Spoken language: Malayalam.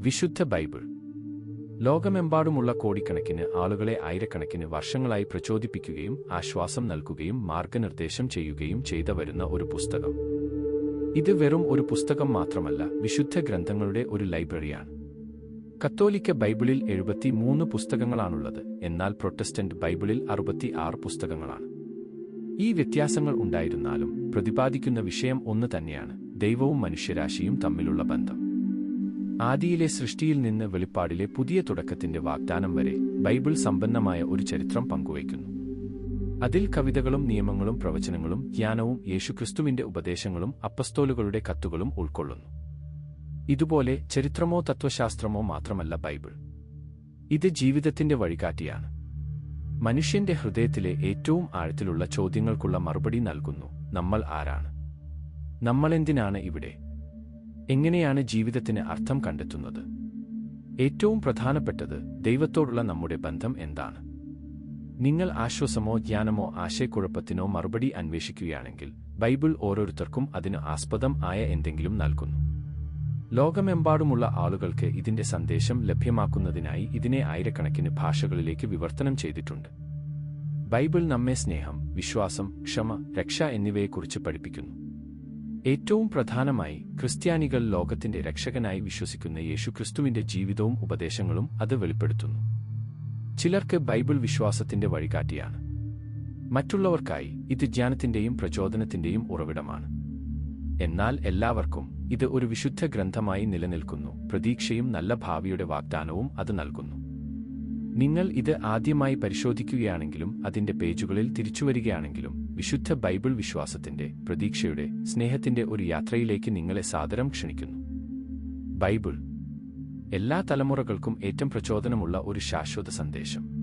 വിശുദ്ധ ബൈബിൾ. ലോകമെമ്പാടുമുള്ള കോടിക്കണക്കിന് ആളുകളെ ആയിരക്കണക്കിന് വർഷങ്ങളായി പ്രചോദിപ്പിക്കുകയും ആശ്വാസം നൽകുകയും മാർഗനിർദ്ദേശം ചെയ്യുകയും ചെയ്ത വരുന്ന ഒരു പുസ്തകം. ഇത് വെറും ഒരു പുസ്തകം മാത്രമല്ല വിശുദ്ധ ഗ്രന്ഥങ്ങളുടെ ഒരു ലൈബ്രറിയാണ്. കത്തോലിക്ക ബൈബിളിൽ എഴുപത്തി മൂന്ന് പുസ്തകങ്ങളാണുള്ളത് എന്നാൽ പ്രൊട്ടസ്റ്റന്റ് ബൈബിളിൽ അറുപത്തി ആറ് പുസ്തകങ്ങളാണ്. ഈ വ്യത്യാസങ്ങൾ ഉണ്ടായിരുന്നാലും പ്രതിപാദിക്കുന്ന വിഷയം ഒന്ന് തന്നെയാണ് ദൈവവും മനുഷ്യരാശിയും തമ്മിലുള്ള ബന്ധം. ആദിയിലെ സൃഷ്ടിയിൽ നിന്ന് വെളിപ്പാടിലെ പുതിയ തുടക്കത്തിന്റെ വാഗ്ദാനം വരെ ബൈബിൾ സമ്പന്നമായ ഒരു ചരിത്രം പങ്കുവയ്ക്കുന്നു. അതിൽ കവിതകളും നിയമങ്ങളും പ്രവചനങ്ങളും ജ്ഞാനവും യേശുക്രിസ്തുവിന്റെ ഉപദേശങ്ങളും അപ്പസ്തോലുകളുടെ കത്തുകളും ഉൾക്കൊള്ളുന്നു. ഇതുപോലെ ചരിത്രമോ തത്വശാസ്ത്രമോ മാത്രമല്ല ബൈബിൾ. ഇത് ജീവിതത്തിന്റെ വഴികാട്ടിയാണ്. മനുഷ്യന്റെ ഹൃദയത്തിലെ ഏറ്റവും ആഴത്തിലുള്ള ചോദ്യങ്ങൾക്കുള്ള മറുപടി നൽകുന്നു നമ്മൾ ആരാണ്? നമ്മളെന്തിനാണ് ഇവിടെ? എങ്ങനെയാണ് ജീവിതത്തിന് അർത്ഥം കണ്ടെത്തുന്നത്? ഏറ്റവും പ്രധാനപ്പെട്ടത് ദൈവത്തോടുള്ള നമ്മുടെ ബന്ധം എന്താണ്? നിങ്ങൾ ആശ്വാസമോ ജ്ഞാനമോ ആശയക്കുഴപ്പത്തിനോ മറുപടി അന്വേഷിക്കുകയാണെങ്കിൽ ബൈബിൾ ഓരോരുത്തർക്കും അതിന് ആസ്പദം ആയ എന്തെങ്കിലും നൽകുന്നു. ലോകമെമ്പാടുമുള്ള ആളുകൾക്ക് ഇതിന്റെ സന്ദേശം ലഭ്യമാക്കുന്നതിനായി ഇതിനെ ആയിരക്കണക്കിന് ഭാഷകളിലേക്ക് വിവർത്തനം ചെയ്തിട്ടുണ്ട്. ബൈബിൾ നമ്മെ സ്നേഹം വിശ്വാസം ക്ഷമ രക്ഷ എന്നിവയെക്കുറിച്ച് പഠിപ്പിക്കുന്നു. ഏറ്റവും പ്രധാനമായി ക്രിസ്ത്യാനികൾ ലോകത്തിന്റെ രക്ഷകനായി വിശ്വസിക്കുന്ന യേശുക്രിസ്തുവിന്റെ ജീവിതവും ഉപദേശങ്ങളും അത് വെളിപ്പെടുത്തുന്നു. ചിലർക്ക് ബൈബിൾ വിശ്വാസത്തിന്റെ വഴികാട്ടിയാണ്. മറ്റുള്ളവർക്കായി ഇത് ജ്ഞാനത്തിന്റെയും പ്രചോദനത്തിന്റെയും ഉറവിടമാണ്. എന്നാൽ എല്ലാവർക്കും ഇത് ഒരു വിശുദ്ധ ഗ്രന്ഥമായി നിലനിൽക്കുന്നു. പ്രതീക്ഷയും നല്ല ഭാവിയുടെ വാഗ്ദാനവും അത് നൽകുന്നു. നിങ്ങൾ ഇത് ആദ്യമായി പരിശോധിക്കുകയാണെങ്കിലും അതിന്റെ പേജുകളിൽ തിരിച്ചുവരികയാണെങ്കിലും വിശുദ്ധ ബൈബിൾ വിശ്വാസത്തിന്റെ പ്രതീക്ഷയുടെ സ്നേഹത്തിന്റെ ഒരു യാത്രയിലേക്ക് നിങ്ങളെ സാദരം ക്ഷണിക്കുന്നു. ബൈബിൾ എല്ലാ തലമുറകൾക്കും ഏറ്റവും പ്രചോദനമുള്ള ഒരു ശാശ്വത സന്ദേശം.